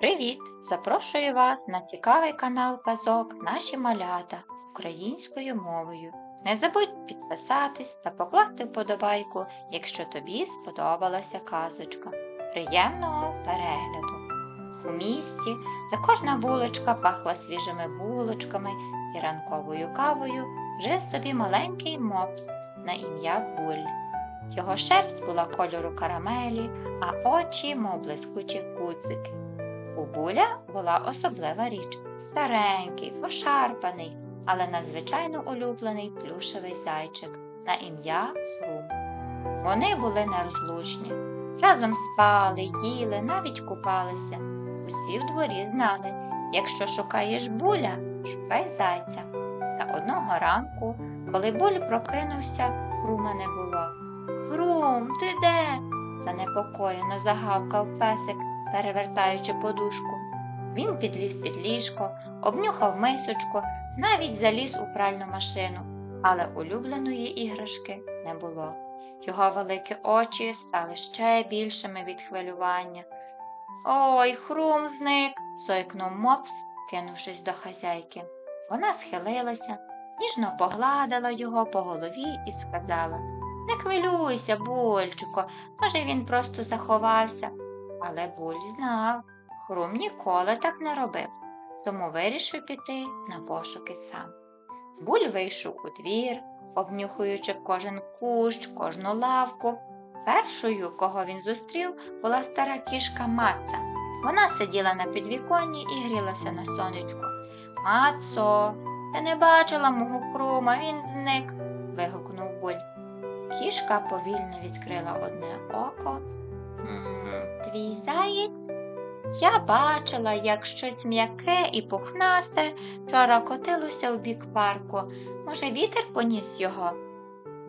Привіт! Запрошую вас на цікавий канал Казок Наші малята українською мовою. Не забудь підписатись та покласти вподобайку, якщо тобі сподобалася казочка. Приємного перегляду! У місті за кожна вуличка пахла свіжими булочками і ранковою кавою жив собі маленький мопс на ім'я Буль. Його шерсть була кольору карамелі, а очі, мов блискучі куцики. У була особлива річ старенький, пошарпаний, але надзвичайно улюблений плюшевий зайчик на ім'я Хрум. Вони були нерозлучні. Разом спали, їли, навіть купалися. Усі в дворі знали, якщо шукаєш буля, шукай зайця. Та одного ранку, коли буль прокинувся, хрума не було. Хрум, ти де? занепокоєно загавкав песик, перевертаючи подушку. Він підліз під ліжко, обнюхав мисочку, навіть заліз у пральну машину, але улюбленої іграшки не було. Його великі очі стали ще більшими від хвилювання. Ой, хрум зник, сойкнув мопс, кинувшись до хазяйки. Вона схилилася, ніжно погладила його по голові і сказала Не хвилюйся, Бульчико, може, він просто заховався. Але Буль знав, Хрум ніколи так не робив, тому вирішив піти на пошуки сам. Буль вийшов у двір, обнюхуючи кожен кущ, кожну лавку. Першою, кого він зустрів, була стара кішка Маца. Вона сиділа на підвіконні і грілася на сонечку. Мацо, ти не бачила мого хрума, він зник. вигукнув Буль. Кішка повільно відкрила одне око. «М, Твій заєць? Я бачила, як щось м'яке і пухнасте вчора котилося у бік парку. Може, вітер поніс його?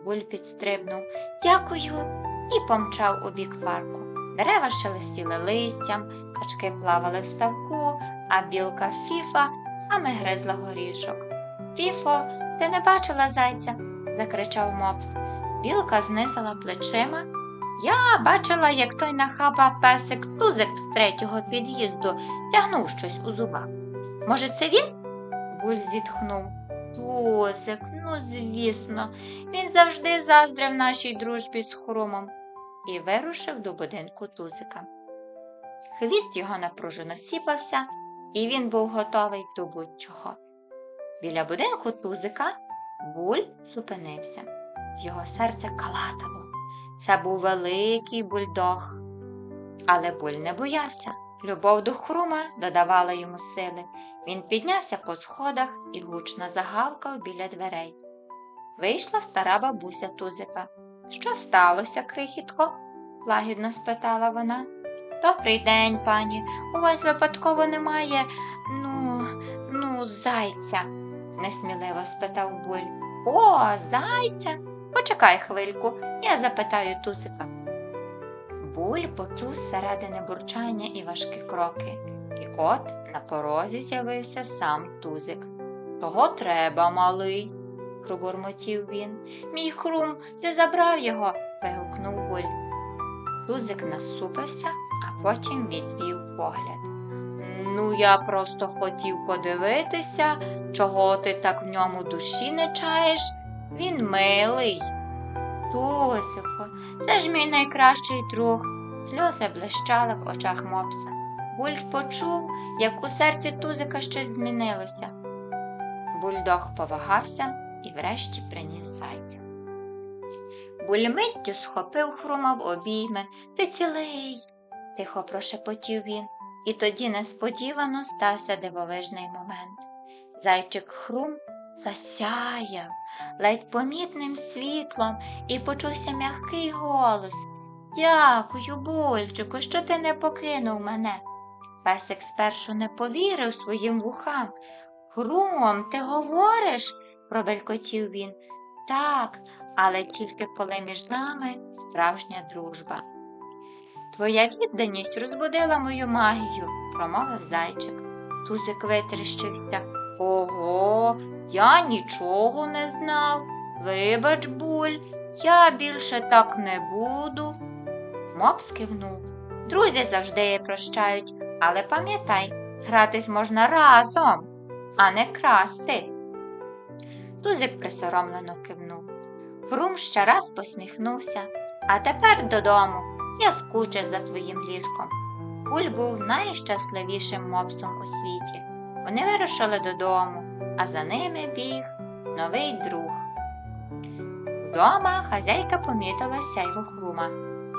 Буль підстрибнув. Дякую, і помчав у бік парку. Дерева шелестіли листям, качки плавали в ставку, а білка Фіфа саме гризла горішок. Фіфо, ти не бачила зайця? закричав мопс. Білка знизила плечима. Я бачила, як той нахаба песик тузик з третього під'їзду тягнув щось у зубах. Може, це він? Буль зітхнув. Тузик, ну звісно, він завжди заздрив нашій дружбі з хрумом і вирушив до будинку тузика. Хвіст його напружено сіпався, і він був готовий до будь-чого. Біля будинку тузика буль зупинився. Його серце калатало. Це був великий бульдог. Але буль не боявся. Любов до хрума додавала йому сили. Він піднявся по сходах і гучно загавкав біля дверей. Вийшла стара бабуся тузика. Що сталося, крихітко? лагідно спитала вона. Добрий день, пані. У вас випадково немає, ну, ну, зайця, несміливо спитав буль. О, зайця. Почекай хвильку, я запитаю тузика. Буль почув зсередини бурчання і важкі кроки, і от на порозі з'явився сам тузик. Того треба, малий, пробурмотів він. Мій хрум, ти забрав його. вигукнув Буль. Тузик насупився, а потім відвів погляд. Ну, я просто хотів подивитися, чого ти так в ньому душі не чаєш. Він милий. Тузико, це ж мій найкращий друг. Сльози блищали в очах мопса. Буль почув, як у серці тузика щось змінилося. Бульдог повагався і врешті приніс зайця. Буль миттю схопив хрума в обійми. Ти цілий, тихо прошепотів він, і тоді несподівано стався дивовижний момент. Зайчик хрум засяяв ледь помітним світлом і почувся м'який голос. Дякую, Бульчику, що ти не покинув мене. Песик спершу не повірив своїм вухам. Хрум, ти говориш? пробелькотів він. Так, але тільки коли між нами справжня дружба. Твоя відданість розбудила мою магію, промовив зайчик. Тузик витріщився. Ого, я нічого не знав. Вибач, буль, я більше так не буду. Мопс кивнув. Друзі завжди прощають, Але пам'ятай, гратись можна разом, а не красти. Тузик присоромлено кивнув. Хрум ще раз посміхнувся. А тепер додому. Я скучив за твоїм ліжком. Буль був найщасливішим мопсом у світі. Вони вирушили додому, а за ними біг новий друг. Вдома хазяйка помітила сяйво хрума.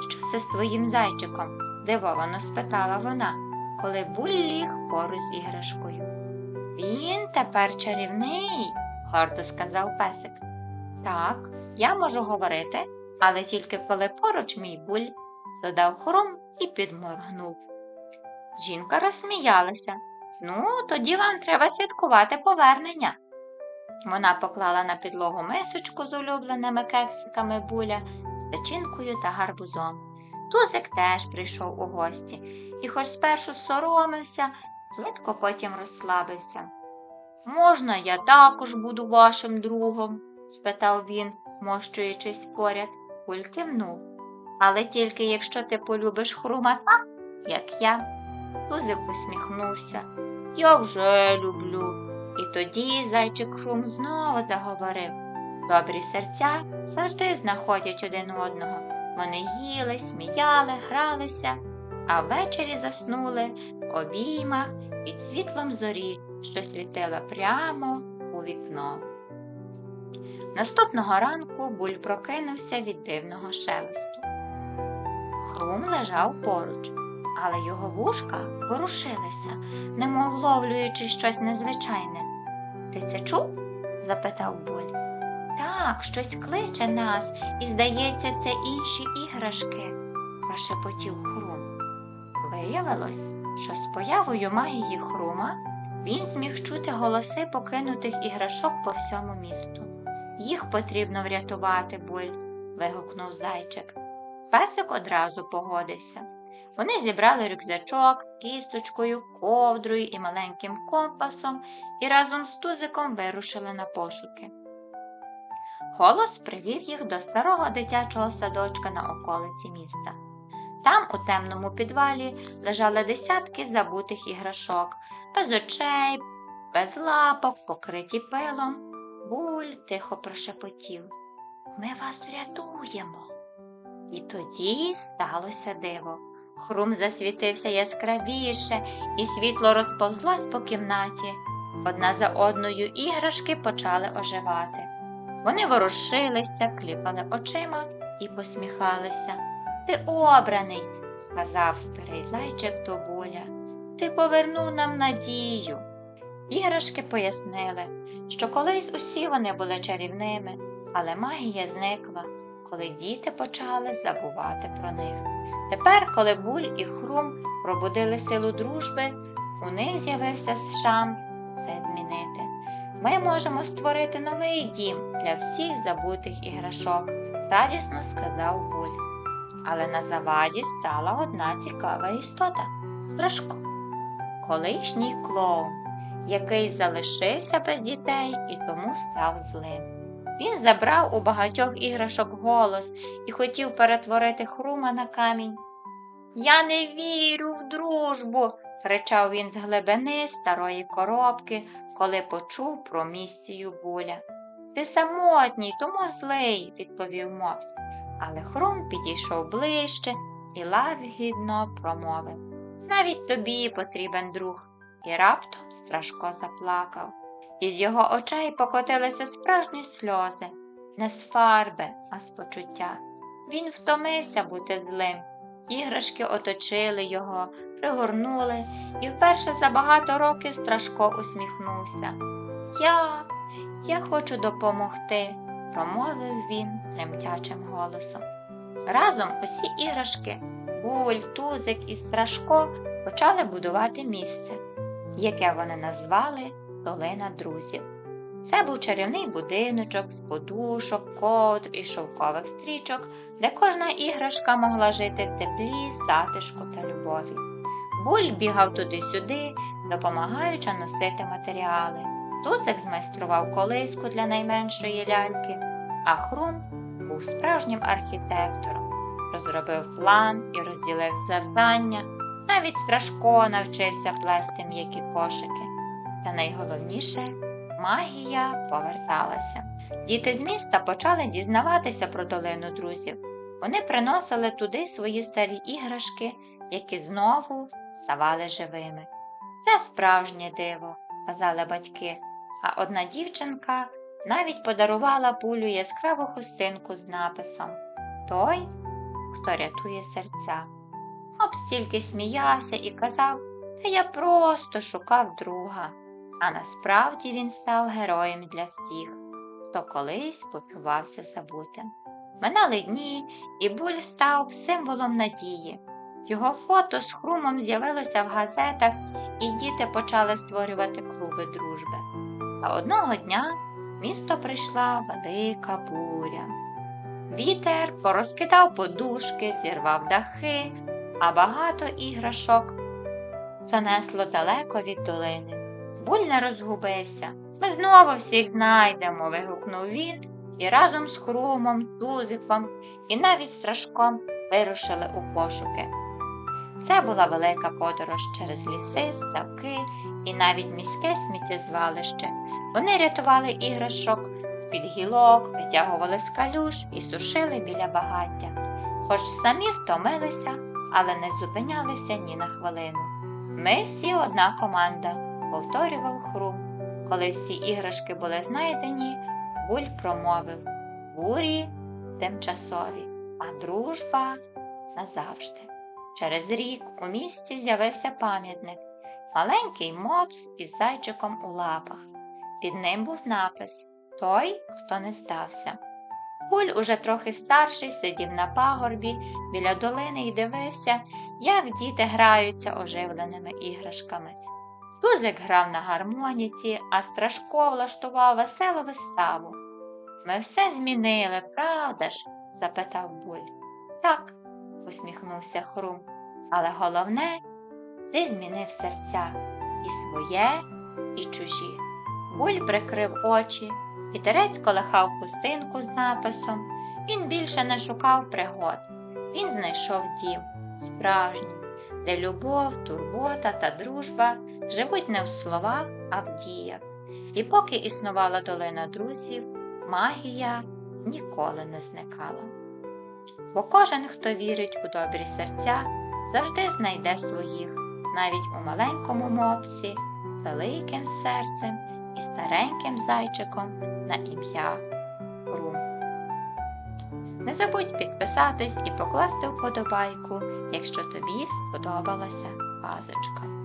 Що це з твоїм зайчиком? здивовано спитала вона, коли буль ліг поруч з іграшкою. Він тепер чарівний, гордо сказав песик. Так, я можу говорити, але тільки коли поруч мій буль, додав хрум і підморгнув. Жінка розсміялася. Ну, тоді вам треба святкувати повернення. Вона поклала на підлогу мисочку з улюбленими кексиками буля, з печінкою та гарбузом. Тузик теж прийшов у гості і, хоч спершу соромився, швидко потім розслабився. Можна, я також буду вашим другом? спитав він, мощуючись поряд. Буль кивнув. Але тільки якщо ти полюбиш хрума так, як я. Тузик усміхнувся. Я вже люблю. І тоді зайчик Хрум знову заговорив. Добрі серця завжди знаходять один одного. Вони їли, сміяли, гралися, а ввечері заснули в обіймах під світлом зорі, що світила прямо у вікно. Наступного ранку буль прокинувся від дивного шелесту. Хрум лежав поруч, але його вушка ворушилися, немов ловлюючи щось незвичайне. Ти це чув? запитав Буль. Так, щось кличе нас, і, здається, це інші іграшки, прошепотів Хрум. Виявилось, що з появою магії Хрума він зміг чути голоси покинутих іграшок по всьому місту. Їх потрібно врятувати, Буль, вигукнув зайчик. Песик одразу погодився. Вони зібрали рюкзачок, кісточкою, ковдрою і маленьким компасом і разом з тузиком вирушили на пошуки. Голос привів їх до старого дитячого садочка на околиці міста. Там, у темному підвалі, лежали десятки забутих іграшок, без очей, без лапок, покриті пилом. Буль тихо прошепотів. Ми вас рятуємо. І тоді сталося диво. Хрум засвітився яскравіше, і світло розповзлось по кімнаті. Одна за одною іграшки почали оживати. Вони ворушилися, кліпали очима і посміхалися. Ти обраний, сказав старий зайчик до. Ти повернув нам надію. Іграшки пояснили, що колись усі вони були чарівними, але магія зникла, коли діти почали забувати про них. Тепер, коли Буль і Хрум пробудили силу дружби, у них з'явився шанс все змінити. Ми можемо створити новий дім для всіх забутих іграшок, радісно сказав Буль. Але на заваді стала одна цікава істота Страшко, колишній клоун, який залишився без дітей і тому став злим. Він забрав у багатьох іграшок голос і хотів перетворити хрума на камінь. Я не вірю в дружбу, кричав він з глибини старої коробки, коли почув про місію буля. Ти самотній, тому злий, відповів мопс. Але Хрум підійшов ближче і лагідно промовив Навіть тобі потрібен друг. І раптом Страшко заплакав. Із його очей покотилися справжні сльози, не з фарби, а з почуття. Він втомився бути злим. Іграшки оточили його, пригорнули, і вперше за багато років Страшко усміхнувся. Я, я хочу допомогти, промовив він тремтячим голосом. Разом усі іграшки, Буль, Тузик і Страшко почали будувати місце, яке вони назвали Долина друзів. Це був чарівний будиночок з подушок, ковдр і шовкових стрічок, де кожна іграшка могла жити в теплі, затишку та любові. Буль бігав туди-сюди, допомагаючи носити матеріали. Тусик змайстрував колиску для найменшої ляльки, а Хрум був справжнім архітектором, розробив план і розділив завдання, Навіть Страшко навчився плести м'які кошики. Та найголовніше магія поверталася. Діти з міста почали дізнаватися про долину друзів. Вони приносили туди свої старі іграшки, які знову ставали живими. Це справжнє диво, казали батьки, а одна дівчинка навіть подарувала пулю яскраву хустинку з написом Той, хто рятує серця. Хлоп стільки сміявся і казав, та я просто шукав друга, а насправді він став героєм для всіх, хто колись почувався забутим. Минали дні, і буль став символом надії. Його фото з хрумом з'явилося в газетах, і діти почали створювати клуби дружби. Та одного дня в місто прийшла велика буря. Вітер порозкидав подушки, зірвав дахи, а багато іграшок занесло далеко від долини. Буль не розгубився. Ми знову всіх знайдемо, вигукнув він, і разом з Хрумом, Тузиком і навіть Страшком вирушили у пошуки. Це була велика подорож через ліси, ставки і навіть міське сміттєзвалище. Вони рятували іграшок з-під гілок, витягували з калюш і сушили біля багаття. Хоч самі втомилися, але не зупинялися ні на хвилину. Ми всі одна команда, повторював хрум. Коли всі іграшки були знайдені, буль промовив бурі тимчасові, а дружба назавжди. Через рік у місті з'явився пам'ятник, маленький мопс із зайчиком у лапах. Під ним був напис Той, хто не здався. Буль, уже трохи старший, сидів на пагорбі біля долини і дивився, як діти граються оживленими іграшками. Тузик грав на гармоніці, а Страшко влаштував веселу виставу. Ми все змінили, правда ж? запитав Буль. Так, усміхнувся Хрум. Але головне, ти змінив серця і своє, і чужі. Буль прикрив очі, вітерець колихав хустинку з написом. Він більше не шукав пригод. Він знайшов дім, справжній, де любов, турбота та дружба живуть не в словах, а в діях. І поки існувала долина друзів, магія ніколи не зникала. Бо кожен, хто вірить у добрі серця, завжди знайде своїх, навіть у маленькому мопсі, великим серцем і стареньким зайчиком на ім'я Рум. Не забудь підписатись і покласти вподобайку, якщо тобі сподобалася казочка.